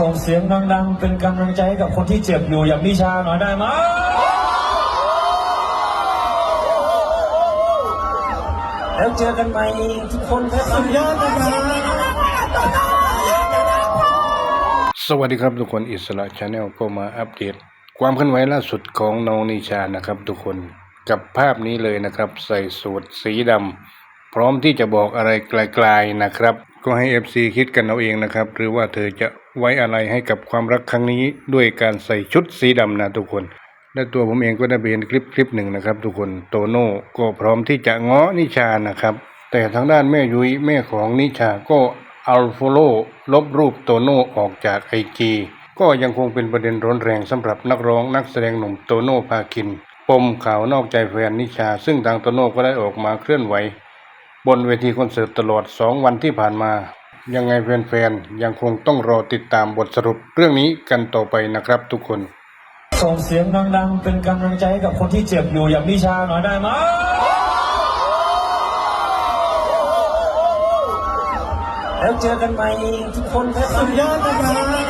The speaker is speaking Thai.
ส่งเสียงดังๆ เป็นกำลังใจให้กับคนที่เจ็บอยู่อย่างนิชาหน่อยได้ไหมแล้วเจอกันใหม่ทุกคนครับสุดยอดนะครับสวัสดีครับทุกคนอิสระชาแนลก็มาอัปเดต ความเคลื่อนไหวล่าสุดของน้องนิชานะครับ ทุกคนกับภาพนี้เลยนะครับ ใส่สูทสีดำพร้อมที่จะบอกอะไรไกลๆนะครับ ก็ให้ FC คิดกันเอาเองนะครับ หรือว่าเธอจะไว้อะไรให้กับความรักครั้งนี้ด้วยการใส่ชุดสีดำนะทุกคน และตัวผมเองก็ได้ไปเห็นคลิปคลิปหนึ่งนะครับ ทุกคนโตโน่ก็พร้อมที่จะง้อนิชานะครับ แต่ทางด้านแม่ยุ้ยแม่ของนิชาก็อัลโฟโลลบรูปโตโน่ออกจากไอจีก็ยังคงเป็นประเด็นร้อนแรงสำหรับนักร้องนักแสดงหนุ่มโตโน่พาคิน ปมข่าวนอกใจแฟนนิชา ซึ่งทางโตโน่ก็ได้ออกมาเคลื่อนไหว บนเวทีคอนเสิร์ตตลอด 2 วันที่ผ่านมา ยังไงแฟนๆ ยังคงต้องรอติดตามบทสรุปเรื่องนี้กันต่อไปนะครับทุกคน ส่งเสียงดังๆ เป็นกำลังใจให้กับคนที่เจ็บอยู่อย่างนิชาหน่อยได้ไหมแล้วเจอกันใหม่ทุกคนครับสุดยอดนะครับ